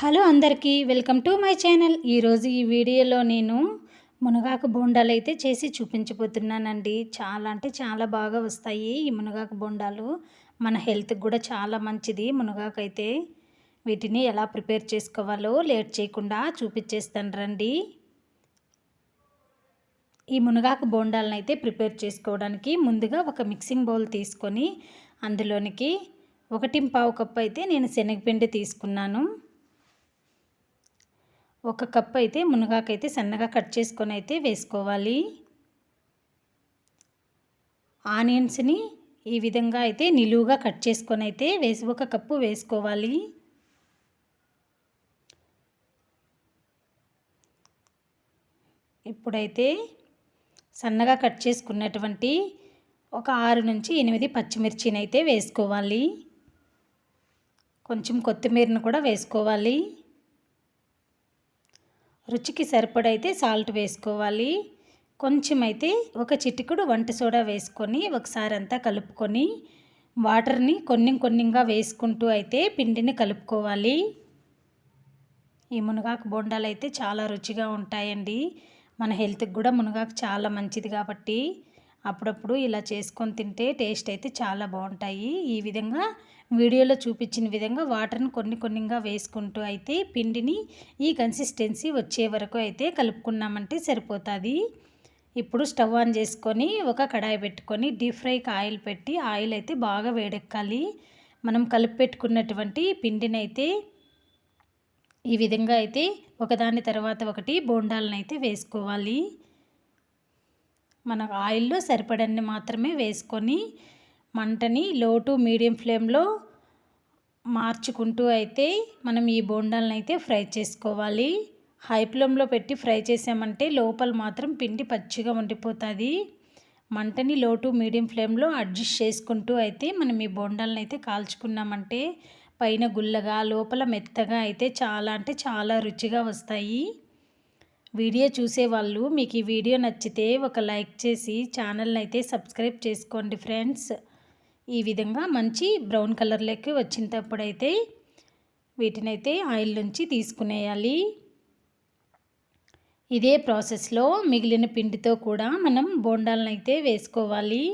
Hello అందరికీ welcome to my channel. ఈరోజు ఈ వీడియోలో నేను మునగాకు బోండాలు అయితే చేసి చూపించబోతున్నానండి. చాలా అంటే చాలా బాగా వస్తాయి ఈ మునగాకు బోండాలు. మన హెల్త్కి కూడా చాలా మంచిది మునగాకు అయితే. వీటిని ఎలా ప్రిపేర్ చేసుకోవాలో లేట్ చేయకుండా చూపించేస్తాను రండి. ఈ మునగాకు బోండాలను అయితే ప్రిపేర్ చేసుకోవడానికి ముందుగా ఒక మిక్సింగ్ బౌల్ తీసుకొని అందులోనికి ఒకటి పావు కప్పు అయితే నేను శనగపిండి తీసుకున్నాను. ఒక కప్ అయితే మునగాకైతే సన్నగా కట్ చేసుకొని అయితే వేసుకోవాలి. ఆనియన్స్ని ఈ విధంగా అయితే నిలువుగా కట్ చేసుకొని అయితే వేసి ఒక కప్పు వేసుకోవాలి. ఇప్పుడైతే సన్నగా కట్ చేసుకున్నటువంటి ఒక ఆరు నుంచి ఎనిమిది పచ్చిమిర్చిని అయితే వేసుకోవాలి. కొంచెం కొత్తిమీరను కూడా వేసుకోవాలి. రుచికి సరిపడైతే సాల్ట్ వేసుకోవాలి. కొంచెం అయితే ఒక చిటికుడు వంట సోడా వేసుకొని ఒకసారి అంతా కలుపుకొని వాటర్ని కొన్ని కొన్నిగా వేసుకుంటూ అయితే పిండిని కలుపుకోవాలి. ఈ మునగాకు బొండాలు అయితే చాలా రుచిగా ఉంటాయండి. మన హెల్త్కి కూడా మునగాకు చాలా మంచిది కాబట్టి అప్పుడప్పుడు ఇలా చేసుకొని తింటే టేస్ట్ అయితే చాలా బాగుంటాయి. ఈ విధంగా వీడియోలో చూపించిన విధంగా వాటర్ని కొన్ని కొన్నిగా వేసుకుంటూ అయితే పిండిని ఈ కన్సిస్టెన్సీ వచ్చే వరకు అయితే కలుపుకున్నామంటే సరిపోతుంది. ఇప్పుడు స్టవ్ ఆన్ చేసుకొని ఒక కడాయి పెట్టుకొని డీప్ ఫ్రైకి ఆయిల్ పెట్టి ఆయిల్ అయితే బాగా వేడెక్కాలి. మనం కలిపి పెట్టుకున్నటువంటి పిండిని అయితే ఈ విధంగా అయితే ఒకదాని తర్వాత ఒకటి బోండాలను అయితే వేసుకోవాలి. మన ఆయిల్లో సరిపడన్ని మాత్రమే వేసుకొని మంటని లో టు మీడియం ఫ్లేమ్లో మార్చుకుంటూ అయితే మనం ఈ బోండాలను అయితే ఫ్రై చేసుకోవాలి. హై ఫ్లేమ్లో పెట్టి ఫ్రై చేసామంటే లోపల మాత్రం పిండి పచ్చిగా ఉండిపోతుంది. మంటని లో టు మీడియం ఫ్లేమ్లో అడ్జస్ట్ చేసుకుంటూ అయితే మనం ఈ బోండాలను అయితే కాల్చుకున్నామంటే పైన గుల్లగా లోపల మెత్తగా అయితే చాలా అంటే చాలా రుచిగా వస్తాయి. వీడియో చూసేవాళ్ళు మీకు ఈ వీడియో నచ్చితే ఒక లైక్ చేసి ఛానల్ని అయితే సబ్స్క్రైబ్ చేసుకోండి ఫ్రెండ్స్. ఈ విధంగా మంచి బ్రౌన్ కలర్లోకి వచ్చినప్పుడైతే వీటినైతే ఆయిల్ నుంచి తీసుకునేయాలి. ఇదే ప్రాసెస్లో మిగిలిన పిండితో కూడా మనం బోండాలను అయితే వేసుకోవాలి.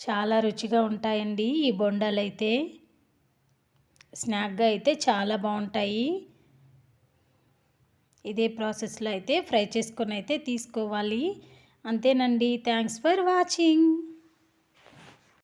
చాలా రుచిగా ఉంటాయండి ఈ బొండాలు అయితే స్నాక్గా అయితే చాలా బాగుంటాయి. ఇదే ప్రాసెస్లో అయితే ఫ్రై చేసుకొని అయితే తీసుకోవాలి. అంతేనండి. Thanks for watching.